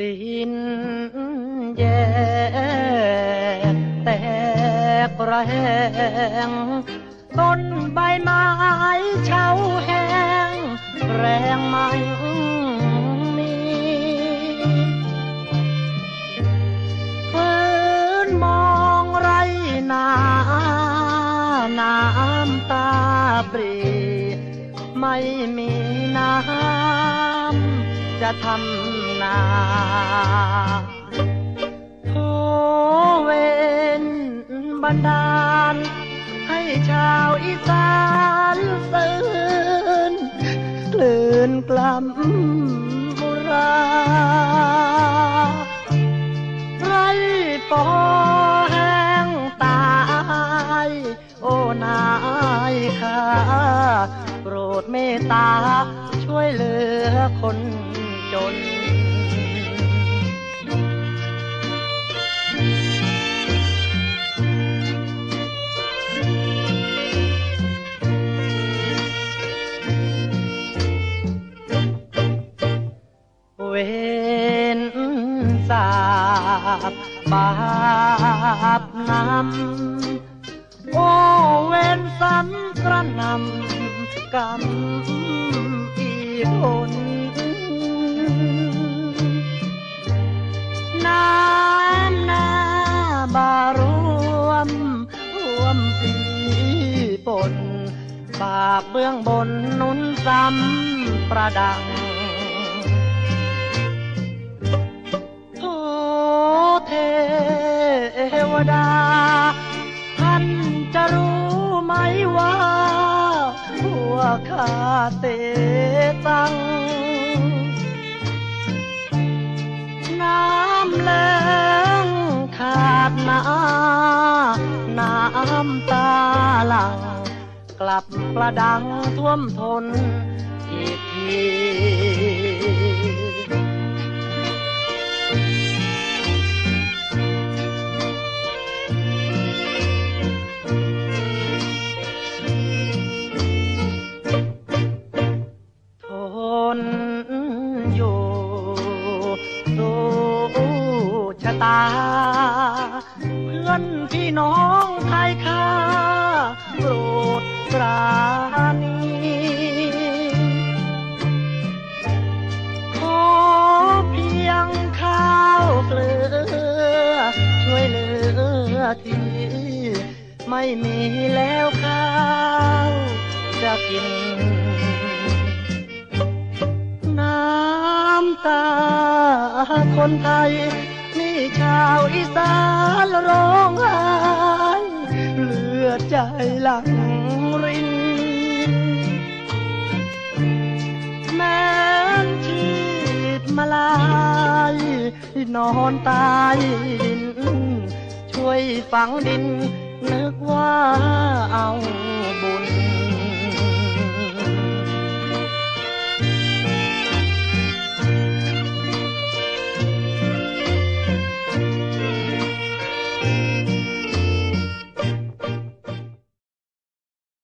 ดินแยกแตกระแหงต้นใบไม้เฉาแห้งแรงมันมีฝืนมองไรนาน้ำตาปรีไม่มีน้ำ จะทำนาโทเวนบันดาล ให้ชาวอีสานตื่นกลืนกล่ำบุราไรปอแห้งตาย โอ้นายข้าโปรดเมตตาช่วยเหลือคน จน เวนสาบบาปนำโอเวนซ้ำกระนำกรรมอีกคน วมปีปนบาปเบื้องบนนุนซ้ำประดังโอเทวดา ท่านจะรู้ไหมว่าพวกข้าเตตัง น้ำแล้งขาดนาน้ำตาหลัง กลับประดังท่วมทน เพื่อนพี่น้องไทยข้าโปรดปราณีขอเพียงข้าวเกลือ ช่วยเหลือทีไม่มีแล้วข้าวจะกิน น้ำตาคนไทยาวอีสานร้องไห้เลือดใจหลังรินแม้นชีพมาลายนอนตายดิน ช่วยฝังดิน นึกว่าเอาบุญ